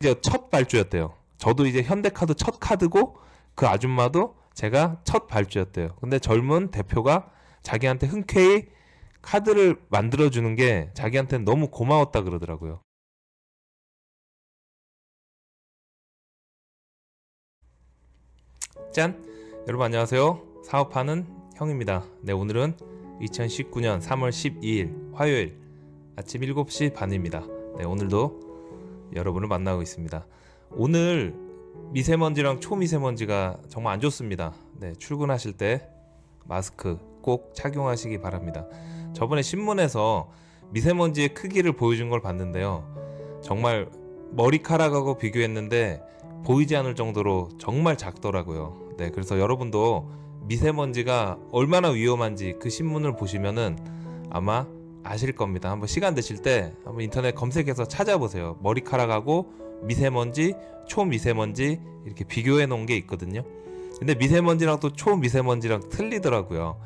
이제 첫 발주였대요. 저도 이제 현대카드 첫 카드고 그 아줌마도 제가 첫 발주였대요. 근데 젊은 대표가 자기한테 흔쾌히 카드를 만들어주는 게 자기한테는 너무 고마웠다 그러더라고요. 짠! 여러분 안녕하세요. 사업하는 형입니다. 네, 오늘은 2019년 3월 12일 화요일 아침 7시 반입니다. 네, 오늘도 여러분을 만나고 있습니다. 오늘 미세먼지랑 초미세먼지가 정말 안 좋습니다. 네, 출근하실 때 마스크 꼭 착용하시기 바랍니다. 저번에 신문에서 미세먼지의 크기를 보여준 걸 봤는데요. 정말 머리카락하고 비교했는데 보이지 않을 정도로 정말 작더라고요. 네, 그래서 여러분도 미세먼지가 얼마나 위험한지 그 신문을 보시면은 아마 아실 겁니다. 한번 시간 되실 때 한번 인터넷 검색해서 찾아보세요. 머리카락하고 미세먼지, 초미세먼지 이렇게 비교해 놓은 게 있거든요. 근데 미세먼지랑 또 초미세먼지랑 틀리더라고요.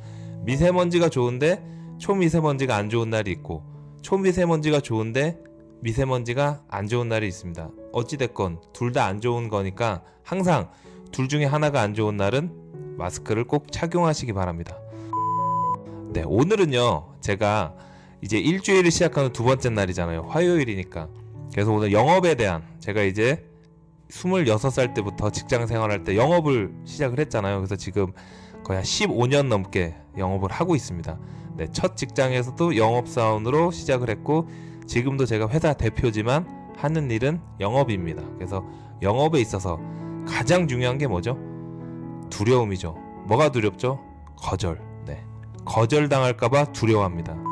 미세먼지가 좋은데 초미세먼지가 안 좋은 날이 있고 초미세먼지가 좋은데 미세먼지가 안 좋은 날이 있습니다. 어찌됐건 둘 다 안 좋은 거니까 항상 둘 중에 하나가 안 좋은 날은 마스크를 꼭 착용하시기 바랍니다. 네, 오늘은요, 제가 이제 일주일을 시작하는 두 번째 날이잖아요. 화요일이니까. 그래서 오늘 영업에 대한 제가 이제 26살 때부터 직장 생활할 때 영업을 시작을 했잖아요. 그래서 지금 거의 한 15년 넘게 영업을 하고 있습니다. 네, 첫 직장에서도 영업사원으로 시작을 했고 지금도 제가 회사 대표지만 하는 일은 영업입니다. 그래서 영업에 있어서 가장 중요한 게 뭐죠? 두려움이죠. 뭐가 두렵죠? 거절. 네. 거절당할까봐 두려워합니다.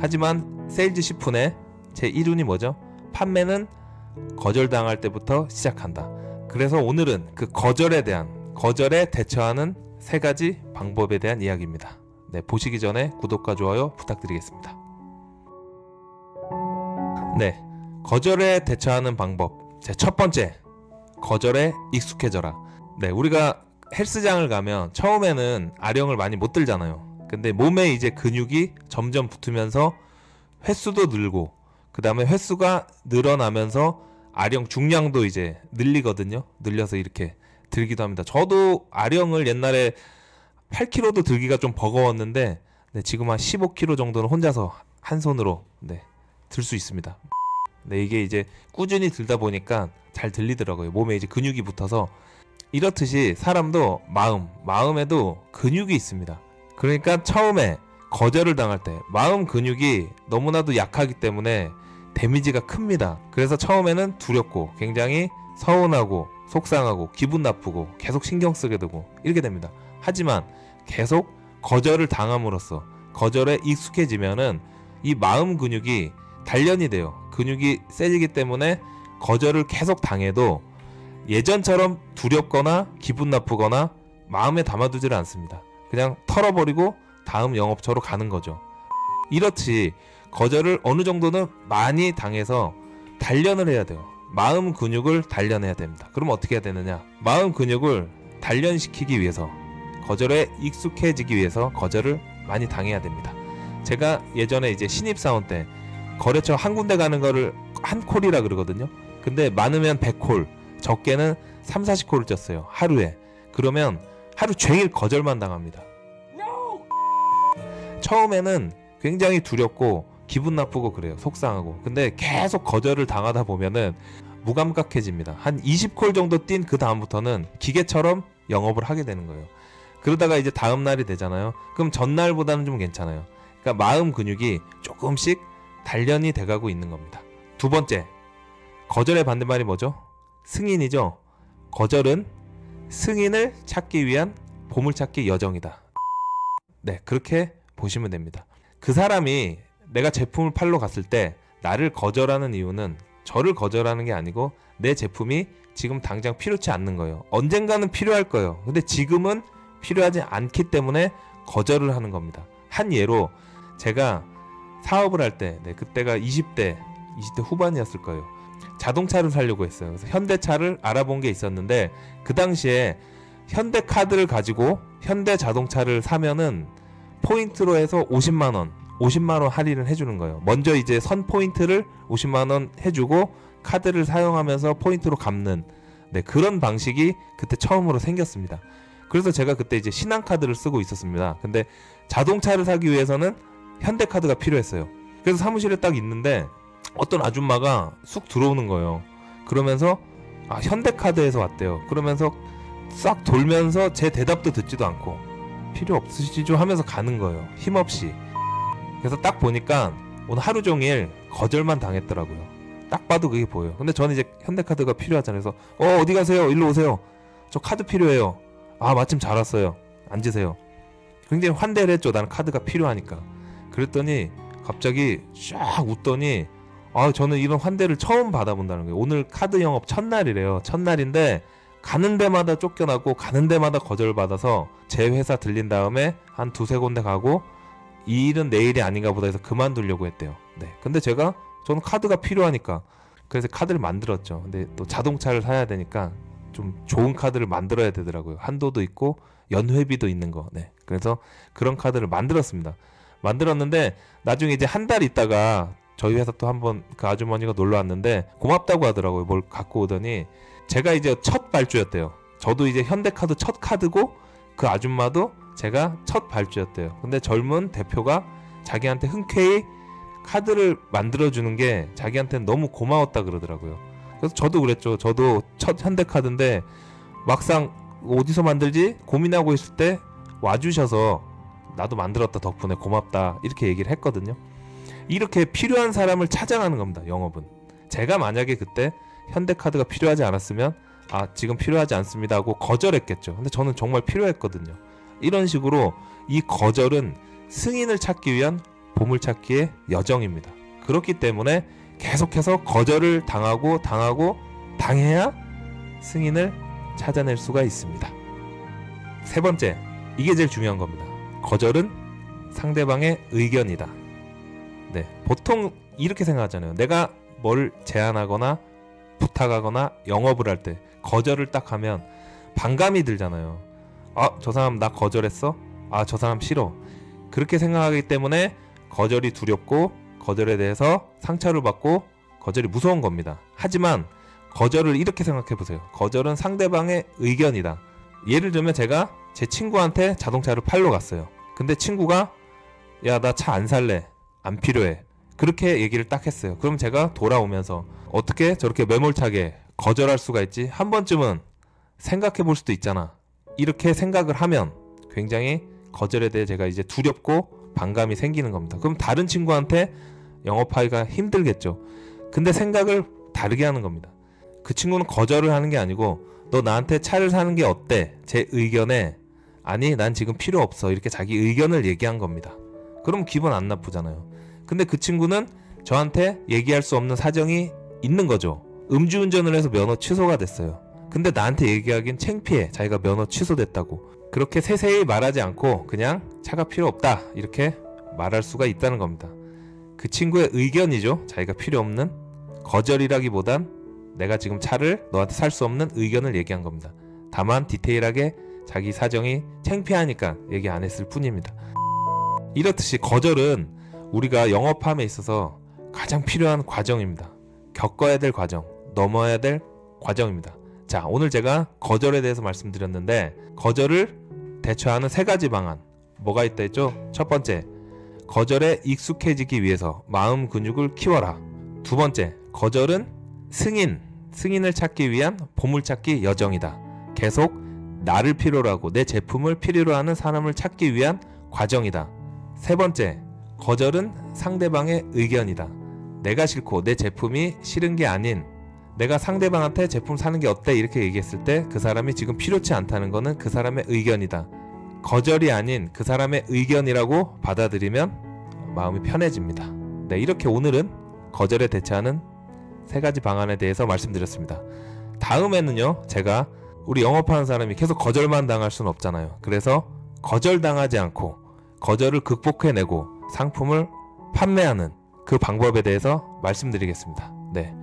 하지만 세일즈 10분의 제 이론이 뭐죠? 판매는 거절당할 때부터 시작한다. 그래서 오늘은 그 거절에 대한 거절에 대처하는 세 가지 방법에 대한 이야기입니다. 네, 보시기 전에 구독과 좋아요 부탁드리겠습니다. 네, 거절에 대처하는 방법. 제 첫 번째, 거절에 익숙해져라. 네, 우리가 헬스장을 가면 처음에는 아령을 많이 못 들잖아요. 근데 몸에 이제 근육이 점점 붙으면서 횟수도 늘고, 그 다음에 횟수가 늘어나면서 아령 중량도 이제 늘리거든요. 늘려서 이렇게 들기도 합니다. 저도 아령을 옛날에 8kg도 들기가 좀 버거웠는데, 네, 지금 한 15kg 정도는 혼자서 한 손으로 네, 들 수 있습니다. 네, 이게 이제 꾸준히 들다 보니까 잘 들리더라고요. 몸에 이제 근육이 붙어서 이렇듯이 사람도 마음, 마음에도 근육이 있습니다. 그러니까 처음에 거절을 당할 때 마음 근육이 너무나도 약하기 때문에 데미지가 큽니다. 그래서 처음에는 두렵고 굉장히 서운하고 속상하고 기분 나쁘고 계속 신경 쓰게 되고 이렇게 됩니다. 하지만 계속 거절을 당함으로써 거절에 익숙해지면은 이 마음 근육이 단련이 돼요. 근육이 세지기 때문에 거절을 계속 당해도 예전처럼 두렵거나 기분 나쁘거나 마음에 담아두지를 않습니다. 그냥 털어버리고 다음 영업처로 가는 거죠. 이렇지 거절을 어느 정도는 많이 당해서 단련을 해야 돼요. 마음 근육을 단련해야 됩니다. 그럼 어떻게 해야 되느냐? 마음 근육을 단련시키기 위해서 거절에 익숙해지기 위해서 거절을 많이 당해야 됩니다. 제가 예전에 이제 신입사원 때 거래처 한 군데 가는 거를 한 콜이라 그러거든요. 근데 많으면 100콜, 적게는 3, 40콜을 쪘어요. 하루에. 그러면 하루 종일 거절만 당합니다. 처음에는 굉장히 두렵고 기분 나쁘고 그래요. 속상하고. 근데 계속 거절을 당하다 보면은 무감각해집니다. 한 20콜 정도 뛴 그 다음부터는 기계처럼 영업을 하게 되는 거예요. 그러다가 이제 다음 날이 되잖아요. 그럼 전날보다는 좀 괜찮아요. 그러니까 마음 근육이 조금씩 단련이 돼가고 있는 겁니다. 두 번째, 거절의 반대말이 뭐죠? 승인이죠. 거절은 승인을 찾기 위한 보물찾기 여정이다. 네, 그렇게 보시면 됩니다. 그 사람이 내가 제품을 팔러 갔을 때 나를 거절하는 이유는 저를 거절하는 게 아니고 내 제품이 지금 당장 필요치 않는 거예요. 언젠가는 필요할 거예요. 근데 지금은 필요하지 않기 때문에 거절을 하는 겁니다. 한 예로 제가 사업을 할 때, 네, 그때가 20대, 20대 후반이었을 거예요. 자동차를 사려고 했어요. 그래서 현대차를 알아본 게 있었는데 그 당시에 현대 카드를 가지고 현대 자동차를 사면은 포인트로 해서 50만 원, 50만 원 할인을 해주는 거예요. 먼저 이제 선 포인트를 50만 원 해주고 카드를 사용하면서 포인트로 갚는 네, 그런 방식이 그때 처음으로 생겼습니다. 그래서 제가 그때 이제 신한카드를 쓰고 있었습니다. 근데 자동차를 사기 위해서는 현대카드가 필요했어요. 그래서 사무실에 딱 있는데 어떤 아줌마가 쑥 들어오는 거예요. 그러면서 아, 현대카드에서 왔대요. 그러면서 싹 돌면서 제 대답도 듣지도 않고 필요 없으시죠 하면서 가는 거예요. 힘없이. 그래서 딱 보니까 오늘 하루 종일 거절만 당했더라고요. 딱 봐도 그게 보여요. 근데 저는 이제 현대카드가 필요하잖아요. 그래서 어 어디 가세요? 일로 오세요. 저 카드 필요해요. 아 마침 잘 왔어요. 앉으세요. 굉장히 환대를 했죠. 나는 카드가 필요하니까. 그랬더니 갑자기 쫙 웃더니 아 저는 이런 환대를 처음 받아본다는 거예요. 오늘 카드 영업 첫날이래요. 첫날인데 가는 데마다 쫓겨나고 가는 데마다 거절받아서 제 회사 들린 다음에 한 두세 군데 가고 이 일은 내일이 아닌가 보다 해서 그만두려고 했대요. 네. 근데 제가 저는 카드가 필요하니까 그래서 카드를 만들었죠. 근데 또 자동차를 사야 되니까 좀 좋은 카드를 만들어야 되더라고요. 한도도 있고 연회비도 있는 거. 네. 그래서 그런 카드를 만들었습니다. 만들었는데 나중에 이제 한 달 있다가 저희 회사 또 한번 그 아주머니가 놀러 왔는데 고맙다고 하더라고요. 뭘 갖고 오더니 제가 이제 첫 발주였대요. 저도 이제 현대카드 첫 카드고 그 아줌마도 제가 첫 발주였대요. 근데 젊은 대표가 자기한테 흔쾌히 카드를 만들어주는 게 자기한테는 너무 고마웠다 그러더라고요. 그래서 저도 그랬죠. 저도 첫 현대카드인데 막상 어디서 만들지 고민하고 있을 때 와주셔서 나도 만들었다 덕분에 고맙다 이렇게 얘기를 했거든요. 이렇게 필요한 사람을 찾아가는 겁니다. 영업은. 제가 만약에 그때 현대카드가 필요하지 않았으면 아 지금 필요하지 않습니다 하고 거절했겠죠. 근데 저는 정말 필요했거든요. 이런 식으로 이 거절은 승인을 찾기 위한 보물찾기의 여정입니다. 그렇기 때문에 계속해서 거절을 당하고 당하고 당해야 승인을 찾아낼 수가 있습니다. 세 번째, 이게 제일 중요한 겁니다. 거절은 상대방의 의견이다. 네, 보통 이렇게 생각하잖아요. 내가 뭘 제안하거나 부탁하거나 영업을 할 때 거절을 딱 하면 반감이 들잖아요. 아, 저 사람 나 거절했어? 아, 저 사람 싫어. 그렇게 생각하기 때문에 거절이 두렵고 거절에 대해서 상처를 받고 거절이 무서운 겁니다. 하지만 거절을 이렇게 생각해 보세요. 거절은 상대방의 의견이다. 예를 들면 제가 제 친구한테 자동차를 팔러 갔어요. 근데 친구가 야, 나 차 안 살래. 안 필요해. 그렇게 얘기를 딱 했어요. 그럼 제가 돌아오면서 어떻게 저렇게 매몰차게 거절할 수가 있지? 한 번쯤은 생각해 볼 수도 있잖아. 이렇게 생각을 하면 굉장히 거절에 대해 제가 이제 두렵고 반감이 생기는 겁니다. 그럼 다른 친구한테 영업하기가 힘들겠죠. 근데 생각을 다르게 하는 겁니다. 그 친구는 거절을 하는 게 아니고 너 나한테 차를 사는 게 어때? 제 의견에 아니 난 지금 필요 없어 이렇게 자기 의견을 얘기한 겁니다. 그럼 기분 안 나쁘잖아요. 근데 그 친구는 저한테 얘기할 수 없는 사정이 있는 거죠. 음주운전을 해서 면허 취소가 됐어요. 근데 나한테 얘기하긴 창피해. 자기가 면허 취소됐다고. 그렇게 세세히 말하지 않고 그냥 차가 필요 없다. 이렇게 말할 수가 있다는 겁니다. 그 친구의 의견이죠. 자기가 필요 없는 거절이라기보단 내가 지금 차를 너한테 살 수 없는 의견을 얘기한 겁니다. 다만 디테일하게 자기 사정이 창피하니까 얘기 안 했을 뿐입니다. 이렇듯이 거절은 우리가 영업함에 있어서 가장 필요한 과정입니다. 겪어야 될 과정, 넘어야 될 과정입니다. 자, 오늘 제가 거절에 대해서 말씀드렸는데 거절을 대처하는 세 가지 방안 뭐가 있다 했죠? 첫 번째, 거절에 익숙해지기 위해서 마음 근육을 키워라. 두 번째, 거절은 승인, 승인을 찾기 위한 보물찾기 여정이다. 계속 나를 필요로 하고 내 제품을 필요로 하는 사람을 찾기 위한 과정이다. 세 번째, 거절은 상대방의 의견이다. 내가 싫고 내 제품이 싫은 게 아닌 내가 상대방한테 제품 사는 게 어때 이렇게 얘기했을 때 그 사람이 지금 필요치 않다는 거는 그 사람의 의견이다. 거절이 아닌 그 사람의 의견이라고 받아들이면 마음이 편해집니다. 네, 이렇게 오늘은 거절에 대처하는 세 가지 방안에 대해서 말씀드렸습니다. 다음에는요, 제가 우리 영업하는 사람이 계속 거절만 당할 수는 없잖아요. 그래서 거절당하지 않고 거절을 극복해내고 상품을 판매하는 그 방법에 대해서 말씀드리겠습니다. 네.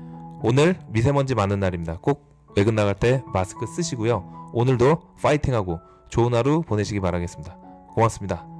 오늘 미세먼지 많은 날입니다. 꼭 외근 나갈 때 마스크 쓰시고요. 오늘도 파이팅하고 좋은 하루 보내시기 바라겠습니다. 고맙습니다.